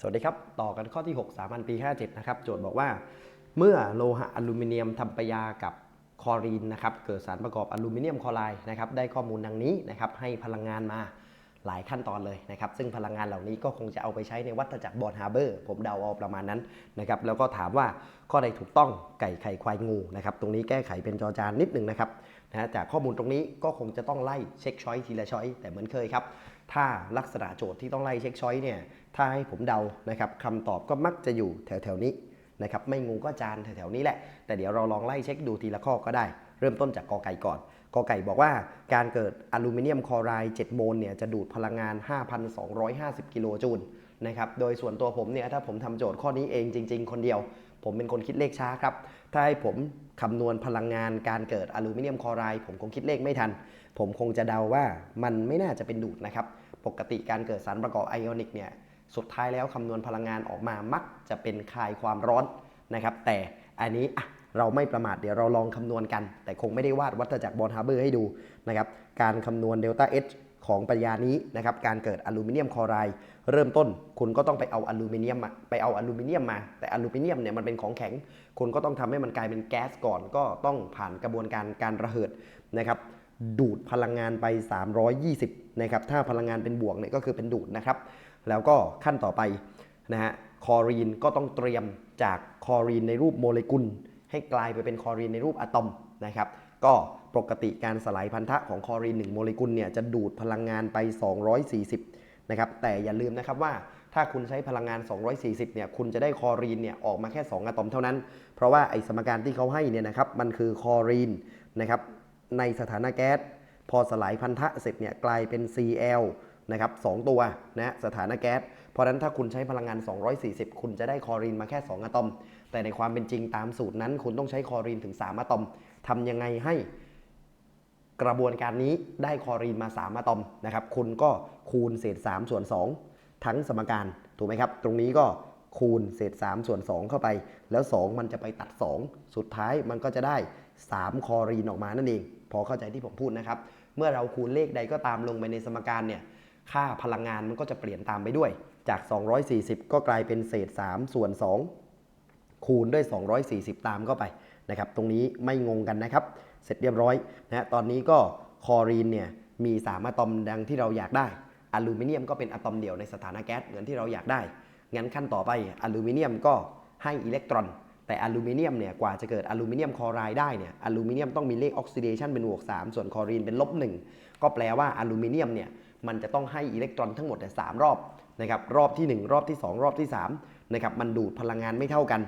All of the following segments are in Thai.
สวัสดีครับ ต่อกันข้อที่6สามัญปี 57 นะครับ โจทย์บอกว่า เมื่อโลหะอลูมิเนียมทำปฏิกิริยากับคลอรีนนะครับ เกิดสารประกอบอลูมิเนียมคลอไรด์นะครับ ได้ข้อมูลดังนี้นะครับ ให้พลังงานมาหลายขั้นตอนเลยนะครับ ซึ่งพลังงานเหล่านี้ก็คงจะเอาไปใช้ในวัฏจักรบอร์ฮาร์เบอร์ ผมเดาเอาประมาณนั้นนะครับ แล้วก็ถามว่าข้อใดถูกต้องไก่ไข่ควายงูนะครับ ตรงนี้แก้ไขเป็นจอจานนิดหนึ่งนะครับนะฮะจากข้อมูลตรงนี้ก็คงจะต้องไล่เช็คช้อยทีละช้อยแต่เหมือนเคยครับ ถ้าลักษณะโจทย์ที่ต้องไล่เช็คช้อยเนี่ย ถ้าให้ผมเดานะครับคำตอบก็มักจะอยู่แถวๆนี้นะครับไม่งูก็จานแถวๆนี้แหละ แต่เดี๋ยวเราลองไล่เช็คดูทีละข้อก็ได้ เริ่มต้นจากกอไก่ก่อนกอไก่บอกว่าการเกิดอลูมิเนียมคลอไรด์7โมลเนี่ยจะดูดพลังงาน 5,250 กิโลจูลนะครับโดยส่วนตัวผมเนี่ยถ้าผมทำโจทย์ข้อนี้เองจริง ๆ คนเดียว ผมเป็นคนคิดเลขช้าครับ ถ้าให้ผมคำนวณพลังงานการเกิดอลูมิเนียมคลอไรด์ผมคงคิดเลขไม่ทัน ผมคงจะเดาว่ามันไม่น่าจะเป็นดูดนะครับปกติการเกิดสารประกอบไอออนิกเนี่ย สุดท้ายแล้วคำนวณพลังงานออกมามักจะเป็นคายความร้อนนะครับ แต่อันนี้อะเราไม่ประมาทเดี๋ยวเราลองคำนวณกัน แต่คงไม่ได้วาดวัฏจักรบอลฮาร์เบอร์ให้ดูนะครับ การคำนวณเดลต้า H ของปริญญานี้นะครับ การเกิดอลูมิเนียมคลอไรด์เริ่มต้น คุณก็ต้องไปเอาอลูมิเนียมมาไปเอาอลูมิเนียมมา แต่อลูมิเนียมเนี่ยมันเป็นของแข็ง คุณก็ต้องทำให้มันกลายเป็นแก๊สก่อน ก็ต้องผ่านกระบวนการการระเหิดนะครับดูดพลังงานไป 320 นะครับ ถ้าพลังงานเป็นบวกเนี่ยก็คือเป็นดูดนะครับ แล้วก็ขั้นต่อไปนะฮะคอรีนก็ต้องเตรียมจากคอรีนในรูปโมเลกุล ให้กลายไปเป็นคอรีนในรูปอะตอมนะครับก็ปกติการสลายพันธะของคอรีน 1 โมเลกุลเนี่ยจะดูดพลังงานไป 240 นะครับ แต่อย่าลืมนะครับว่าถ้าคุณใช้พลังงาน 240 เนี่ย คุณจะได้คอรีนเนี่ยออกมาแค่ 2 อะตอมเท่านั้น เพราะว่าไอสมการที่เขาให้เนี่ยนะครับ มันคือคอรีนนะครับในสถานะแก๊ส พอสลายพันธะเสร็จเนี่ยกลายเป็น Cl นะครับสองตัวนะสถานะแก๊ส เพราะฉะนั้นถ้าคุณใช้พลังงาน 240 คุณจะได้คอรีนมาแค่ 2 อะตอม แต่ในความเป็นจริงตามสูตรนั้น คุณต้องใช้คอรีนถึง 3 อะตอมทำยังไงให้กระบวนการนี้ได้คอรีนมา 3 อะตอมนะครับ คุณก็คูณเศษ 3 ส่วน 2 ทั้งสมการ ถูกไหมครับ ตรงนี้ก็คูณเศษ 3 ส่วน 2 เข้าไป แล้ว 2 มันจะไปตัด 2 สุดท้ายมันก็จะได้ 3 คอรีนออกมานั่นเอง พอเข้าใจที่ผมพูดนะครับ เมื่อเราคูณเลขใดก็ตามลงไปในสมการเนี่ย ค่าพลังงานมันก็จะเปลี่ยนตามไปด้วย จาก 240 ก็กลายเป็นเศษ 3 ส่วน 2 คูณด้วย 240 ตามเข้าไปนะครับ ตรงนี้ไม่งงกันนะครับ เสร็จเรียบร้อยนะตอนนี้ก็คอรีนเนี่ยมี3อะตอมดังที่เราอยากได้ อลูมิเนียมก็เป็นอะตอมเดียวในสถานะแก๊สเหมือนที่เราอยากได้ งั้นขั้นต่อไปอลูมิเนียมก็ให้อิเล็กตรอน แต่อลูมิเนียมเนี่ยกว่าจะเกิดอลูมิเนียมคลอไรด์ได้เนี่ย อลูมิเนียมต้องมีเลขออกซิเดชันเป็นบวก3ส่วนคลอรีนเป็นลบ1ก็แปลว่าอลูมิเนียมเนี่ย มันจะต้องให้อิเล็กตรอนทั้งหมดเนี่สามรอบนะครับรอบทีหนึ่1 รอบที่ 2 รอบที่3นะครับมันดูดพลังงานไม่เท่ากัน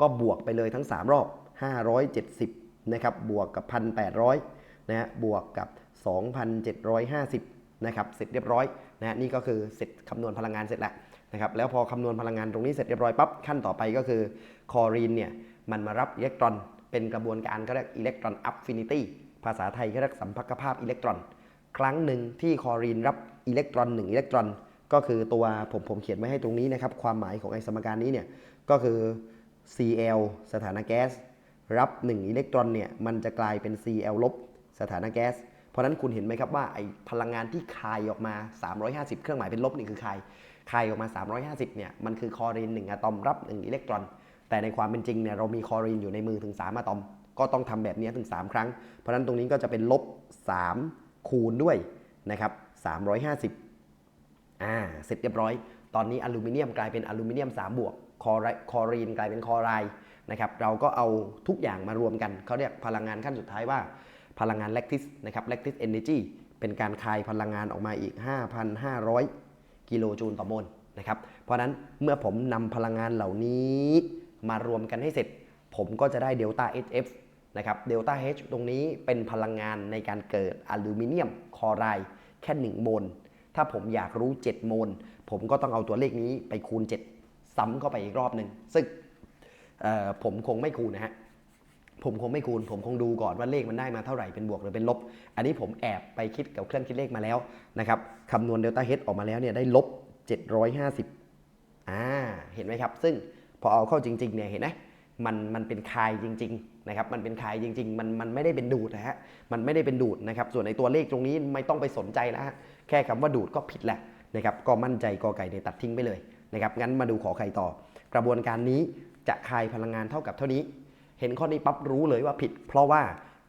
ก็บวกไปเลยทั้ง 3 รอบ 570นะครับบวกกับ 1,800นะฮะบวกกับ 2,750นะครับเสร็จเรียบร้อยนะฮะนี่ก็คือเสร็จคำนวณพลังงานเสร็จแล้วนะครับแล้วพอคำนวณพลังงานตรงนี้เสร็จเรียบร้อยปั๊บขั้นต่อไปก็คือคอรีนเนี่ยมันมารับอิเล็กตรอน เป็นกระบวนการเขาเรียกอิเล็กตรอนอัฟฟินิตี้ภาษาไทยเขาเรียกสัมพักภาพอิเล็กตรอน ครั้งหนึ่งที่คลอรีนรับอิเล็กตรอน1อิเล็กตรอน ก็คือตัวผมผมเขียนไว้ให้ตรงนี้นะครับ ความหมายของไอสมการนี้เนี่ยก็คือ Cl สถานะแก๊สรับ1อิเล็กตรอนเนี่ยมันจะกลายเป็น Cl ลบสถานะแก๊สเพราะนั้นคุณเห็นไหมครับว่าไอพลังงานที่คายออกมา 350 เครื่องหมายเป็นลบนี่คือคายคายออกมา 350เนี่ยมันคือคลอรีน1อะตอมรับ 1 อิเล็กตรอน แต่ในความเป็นจริงเนี่ยเรามีคลอรีนอยู่ในมือถึง 3อะตอม ก็ต้องทำแบบนี้ถึง 3 ครั้ง เพราะฉะนั้นตรงนี้ก็จะเป็นลบ3 คูณด้วยนะครับ350อ่าเสร็จเรียบร้อย ตอนนี้อลูมิเนียมกลายเป็นอลูมิเนียม 3 บวกคอรคลอรีนกลายเป็นคอไรนะครับเราก็เอาทุกอย่างมารวมกันเขาเรียกพลังงานขั้นสุดท้ายว่า พลังงานแลคติสนะครับแลคติสเอเนจีเป็นการคายพลังงานออกมาอีก 5,500 กิโลจูลต่อโมลนะครับเพราะฉะนั้นเมื่อผมนำพลังงานเหล่านี้มารวมกันให้เสร็จ ผมก็จะได้เดลต้า HF นะครับเดลต้า H ตรงนี้เป็นพลังงานในการเกิดอลูมิเนียมคอไรแค่ 1 โมล ถ้าผมอยากรู้ 7 โมล ผมก็ต้องเอาตัวเลขนี้ไปคูณ 7 ซ้ำเข้าไปอีกรอบหนึ่งซึ่งผมคงไม่คูณนะฮะผมคงไม่คูณ ผมคงดูก่อนว่าเลขมันได้มาเท่าไหร่เป็นบวกหรือเป็นลบ อันนี้ผมแอบไปคิดกับเครื่องคิดเลขมาแล้วนะครับคำนวณเดลต้าเฮดออกมาแล้วเนี่ยได้ลบ 750อ่าเห็นไหมครับ ซึ่งพอเอาเข้าจริงๆเนี่ยเห็นไหมมันมันเป็นคายจริง ๆ นะครับมันเป็นคายจริง ๆ มันมันไม่ได้เป็นดูดนะฮะมันไม่ได้เป็นดูดนะครับส่วนในตัวเลขตรงนี้ไม่ต้องไปสนใจแล้วฮะแค่คำว่าดูดก็ผิดแหละนะครับก็มั่นใจกอไก่เนี่ยตัดทิ้งไปเลยนะครับงั้นมาดูขอไข่ต่อ กระบวนการนี้จะคายพลังงานเท่ากับเท่านี้ เห็นข้อนี้ปั๊บรู้เลยว่าผิด เพราะว่า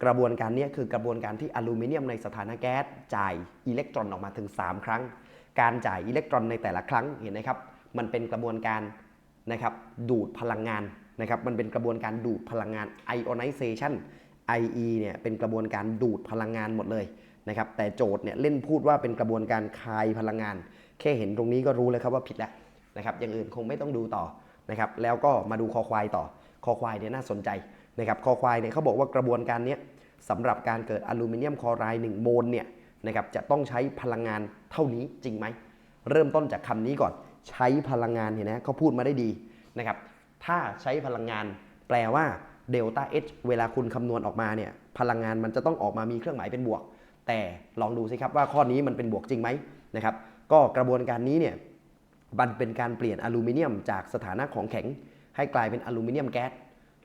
กระบวนการนี้คือกระบวนการที่อลูมิเนียมในสถานะแก๊สจ่ายอิเล็กตรอนออกมาถึง 3 ครั้ง การจ่ายอิเล็กตรอนในแต่ละครั้งเห็นไหมครับ มันเป็นกระบวนการนะครับดูดพลังงาน นะครับมันเป็นกระบวนการดูดพลังงาน ionization IE เนี่ยเป็นกระบวนการดูดพลังงานหมดเลยนะครับแต่โจทย์เนี่ยเล่นพูดว่าเป็นกระบวนการคายพลังงาน แค่เห็นตรงนี้ก็รู้เลยครับว่าผิดแล้วนะครับอย่างอื่นคงไม่ต้องดูต่อนะครับแล้วก็มาดูคอควายต่อคอควายเนี่ยน่าสนใจนะครับคอควายเนี่ยเขาบอกว่ากระบวนการเนี้ยสำหรับการเกิดอลูมิเนียมคลอไรด์1โมลเนี่ยนะครับจะต้องใช้พลังงานเท่านี้จริงไหม เริ่มต้นจากคำนี้ก่อนใช้พลังงานเห็นนะเขาพูดมาได้ดีนะครับ ถ้าใช้พลังงาน แปลว่าเดลต้า H เวลาคุณคำนวณออกมาเนี่ยพลังงานมันจะต้องออกมามีเครื่องหมายเป็นบวก แต่ลองดูสิครับว่าข้อนี้มันเป็นบวกจริงไหมนะครับก็กระบวนการนี้เนี่ยมันเป็นการเปลี่ยนอลูมิเนียมจากสถานะของแข็ง ให้กลายเป็นอลูมิเนียมแก๊ส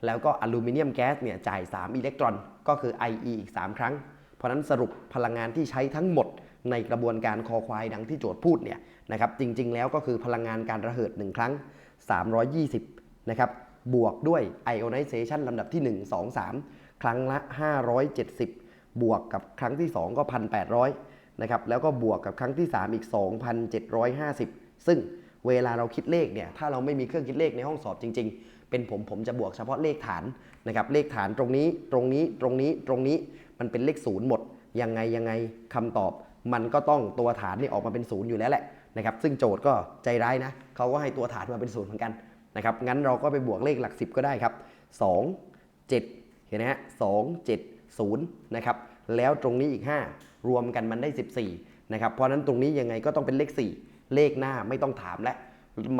แล้วก็อลูมิเนียมแก๊สเนี่ยจ่าย 3 อิเล็กตรอน ก็คือ IE อีก 3 ครั้ง เพราะฉะนั้นสรุปพลังงานที่ใช้ทั้งหมดในกระบวนการคอควายดังที่โจทย์พูดเนี่ยนะครับจริงๆ แล้วก็คือพลังงานการระเหิด 1 ครั้ง 320 นะครับบวกด้วย ionization ลำดับที่ 1 2 3 ครั้งละ 570 บวกกับครั้งที่ 2 ก็ 1,800นะครับแล้วก็บวกกับครั้งที่ 3 อีก 2,750 ซึ่งเวลาเราคิดเลขเนี่ยถ้าเราไม่มีเครื่องคิดเลขในห้องสอบจริง ๆ เป็นผมผมจะบวกเฉพาะเลขฐานนะครับเลขฐานตรงนี้ตรงนี้ตรงนี้ตรงนี้มันเป็นเลขศูนย์หมด ยังไงยังไงคำตอบ มันก็ต้องตัวฐานนี่ออกมาเป็นศูนย์อยู่แล้วแหละนะครับซึ่งโจทย์ก็ใจร้ายนะเขาก็ให้ตัวฐานมาเป็นศูนย์เหมือนกัน นะครับงั้นเราก็ไปบวกเลขหลัก 10 ก็ได้ครับ 2 7 เห็นไหมฮะ2 7 0นะครับแล้วตรงนี้อีก 5 รวมกันมันได้ 14นะครับเพราะนั้นตรงนี้ยังไงก็ต้องเป็นเลข 4 เลขหน้าไม่ต้องถามแล้ว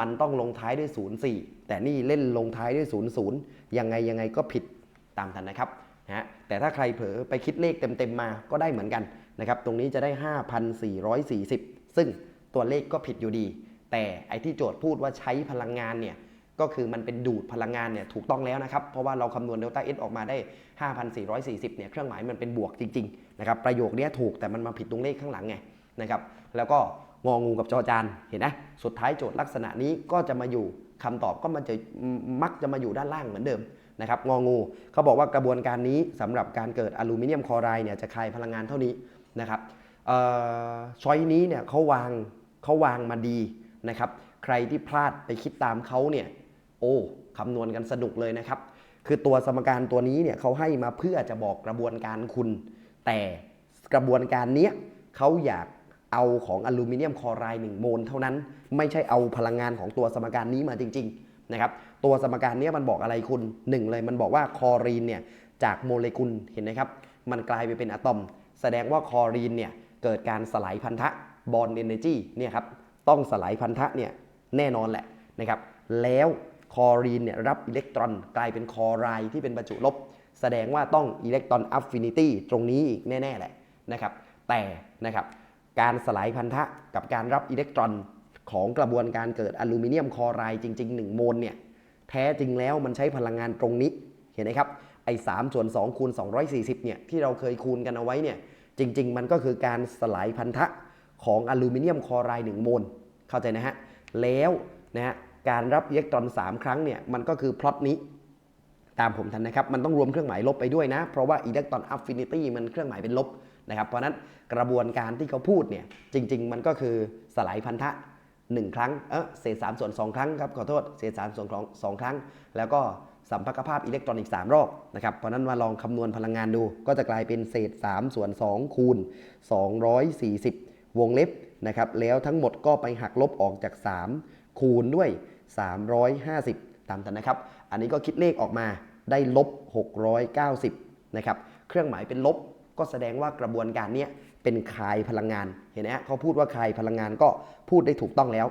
มันต้องลงท้ายด้วย 0 4 แต่นี่เล่นลงท้ายด้วย 0 0 ยังไงยังไงก็ผิดตามทันนะครับนะฮะแต่ถ้าใครเผลอไปคิดเลขเต็มๆมาก็ได้เหมือนกันนะครับตรงนี้จะได้ 5,440 ซึ่งตัวเลขก็ผิดอยู่ดี แต่ไอ้ที่โจทย์พูดว่าใช้พลังงานเนี่ย ก็คือมันเป็นดูดพลังงานเนี่ยถูกต้องแล้วนะครับ เพราะว่าเราคำนวณเดลต้าเอสออกมาได้ 5,440เนี่ยเครื่องหมายมันเป็นบวกจริงๆนะครับประโยคนี้ถูกแต่มันมาผิดตรงเลขข้างหลังไงนะครับแล้วก็งองูกับจอจานเห็นไหมสุดท้ายโจทย์ลักษณะนี้ก็จะมาอยู่คำตอบก็มันจะมักจะมาอยู่ด้านล่างเหมือนเดิมนะครับงองูเขาบอกว่ากระบวนการนี้สำหรับการเกิดอลูมิเนียมคลอไรด์เนี่ยจะคายพลังงานเท่านี้นะครับช้อยนี้เนี่ยเขาวางเขาวางมาดีนะครับใครที่พลาดไปคิดตามเขาเนี่ย โอ้คำนวณกันสนุกเลยนะครับ คือตัวสมการตัวนี้เนี่ยเขาให้มาเพื่อจะบอกกระบวนการคุณ แต่กระบวนการนี้เขาอยากเอาของอลูมิเนียมคลอไรด์1โมลเท่านั้น ไม่ใช่เอาพลังงานของตัวสมการนี้มาจริงๆนะครับตัวสมการนี้มันบอกอะไรคุณหนึ่งเลยมันบอกว่าคลอรีนเนี่ยจากโมเลกุลเห็นไหมครับ มันกลายไปเป็นอะตอม แสดงว่าคลอรีนเนี่ยเกิดการสลายพันธะบอลเอเนจีเนี่ยครับต้องสลายพันธะเนี่ยแน่นอนแหละนะครับแล้ว คอรีนเนี่ยรับอิเล็กตรอนกลายเป็นคอไรที่เป็นบรรจุลบ แสดงว่าต้องอิเล็กตรอนอัฟฟินิตี้ตรงนี้อีกแน่ ๆ แหละนะครับ แต่นะครับการสลายพันธะกับการรับอิเล็กตรอนของกระบวนการเกิดอลูมิเนียมคอไรจริง ๆ 1 โมลเนี่ยแท้จริงแล้วมันใช้พลังงานตรงนี้เห็นไหมครับไอ้สส่วน2คูณ240เนี่ยที่เราเคยคูณกันเอาไว้เนี่ยจริง ๆ มันก็คือการสลายพันธะของอลูมิเนียมคอไรด์1โมลเข้าใจนะฮะแล้วนะฮะ การรับอิเล็กตรอน 3 ครั้งเนี่ยมันก็คือพล็อตนี้ตามผมทันนะครับ มันต้องรวมเครื่องหมายลบไปด้วยนะ เพราะว่าอิเล็กตรอนอัฟฟินิตี้มันเครื่องหมายเป็นลบนะครับ เพราะนั้นกระบวนการที่เขาพูดเนี่ยจริง ๆ มันก็คือสลายพันธะ 1 ครั้ง เออเศษ3ส่วน 2 ครั้งครับขอโทษเศษ3ส่วน2ครั้ง แล้วก็สัมพักภาพอิเล็กตรอนอีก 3 รอบนะครับเพราะนั้นมาลองคำนวณพลังงานดู ก็จะกลายเป็นเศษ3ส่วน2คูณ240 วงเล็บนะครับแล้วทั้งหมดก็ไปหักลบออกจาก 3 คูณด้วย 350 ตามกันนะครับ อันนี้ก็คิดเลขออกมาได้ลบ 690 นะครับ เครื่องหมายเป็นลบก็แสดงว่ากระบวนการนี้เป็นคายพลังงาน เห็นไหมฮะเขาพูดว่าคายพลังงานก็พูดได้ถูกต้องแล้ว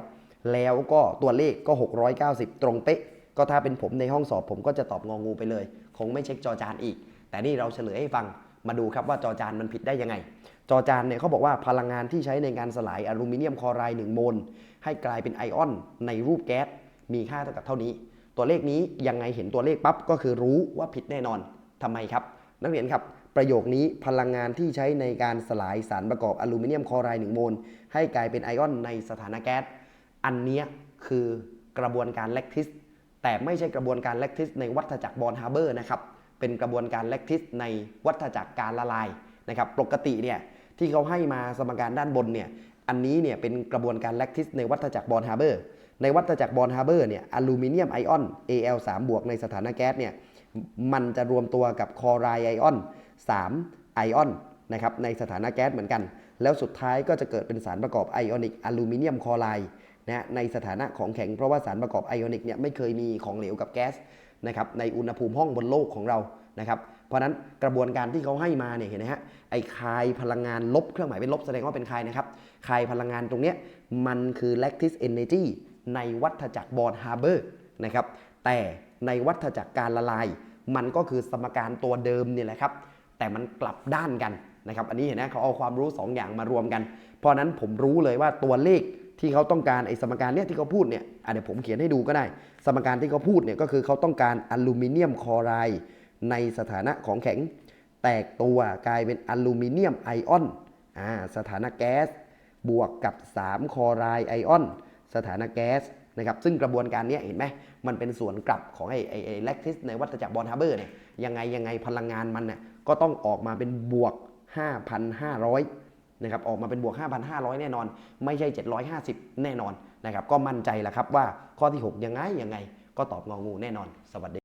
แล้วก็ตัวเลขก็ 690 ตรงเป๊ะ ก็ถ้าเป็นผมในห้องสอบผมก็จะตอบงองูไปเลย คงไม่เช็คจอจานอีก แต่นี่เราเฉลยให้ฟัง มาดูครับว่าจอจานมันผิดได้ยังไง จอจานเนี่ยเขาบอกว่าพลังงานที่ใช้ในการสลายอลูมิเนียมคลอไรด์1โมลให้กลายเป็นไอออนในรูปแก๊ส มีค่าเท่ากับเท่านี้ ตัวเลขนี้ยังไงเห็นตัวเลขปั๊บก็คือรู้ว่าผิดแน่นอนทำไมครับ นักเรียนครับ ประโยคนี้พลังงานที่ใช้ในการสลายสารประกอบอลูมิเนียมคลอไรด์1โมลให้กลายเป็นไอออนในสถานะแก๊สอันนี้คือกระบวนการแลคทิสแต่ไม่ใช่กระบวนการแลคทิสในวัฏจักรบอลฮาร์เบอร์นะครับเป็นกระบวนการแลคทิสในวัฏจักรการละลายนะครับปกติเนี่ยที่เขาให้มาสมการด้านบนเนี่ยอันนี้เนี่ยเป็นกระบวนการแลคทิสในวัฏจักรบอลฮาร์เบอร์ ในวัฏจักรบอลฮาร์เบอร์เนี่ยอลูมิเนียมไอออน Al3 บวกในสถานะแก๊สเนี่ยมันจะรวมตัวกับคลอไรไอออน3ไอออนนะครับในสถานะแก๊สเหมือนกัน แล้วสุดท้ายก็จะเกิดเป็นสารประกอบไอออนิกอลูมิเนียมคลอไรนะในสถานะของแข็งเพราะว่าสารประกอบไอออนิกเนี่ยไม่เคยมีของเหลวกับแก๊สนะครับในอุณหภูมิห้องบนโลกของเรานะครับเพราะฉะนั้นกระบวนการที่เขาให้มาเนี่ยเห็นไหมฮะไอคายพลังงานลบเครื่องหมายเป็นลบแสดงว่าเป็นคายนะครับคายพลังงานตรงเนี้ยมันคือ lactis energy ในวัฏจักรบอลฮาร์เบอร์นะครับแต่ในวัฏจักรการละลาย มันก็คือสมการตัวเดิมเนี่ยแหละครับ แต่มันกลับด้านกันนะครับอันนี้เห็นไหมเขาเอาความรู้ 2 อย่างมารวมกัน เพราะนั้นผมรู้เลยว่าตัวเลขที่เขาต้องการไอ้สมการเนี่ยที่เขาพูดเนี่ยเดี๋ยวผมเขียนให้ดูก็ได้ สมการที่เขาพูดเนี่ยก็คือเขาต้องการอลูมิเนียมคลอไรด์ในสถานะของแข็ง แตกตัวกลายเป็นอลูมิเนียมไอออนสถานะแก๊สบวกกับ 3 คลอไรด์ไอออน สถานะแก๊สนะครับซึ่งกระบวนการนี้เห็นไหมมันเป็นส่วนกลับของไอไอ้ไอ้แลคทิสในวัฏจักรบอลฮาร์เบอร์เนี่ยยังไงยังไงพลังงานมันเนี่ยก็ต้องออกมาเป็นบวก 5,500นะครับออกมาเป็นบวก 5,500 แน่นอน ไม่ใช่ 750 แน่นอนนะครับก็มั่นใจแหละครับว่าข้อที่ 6 ยังไงยังไงก็ตอบงองูแน่นอน สวัสดี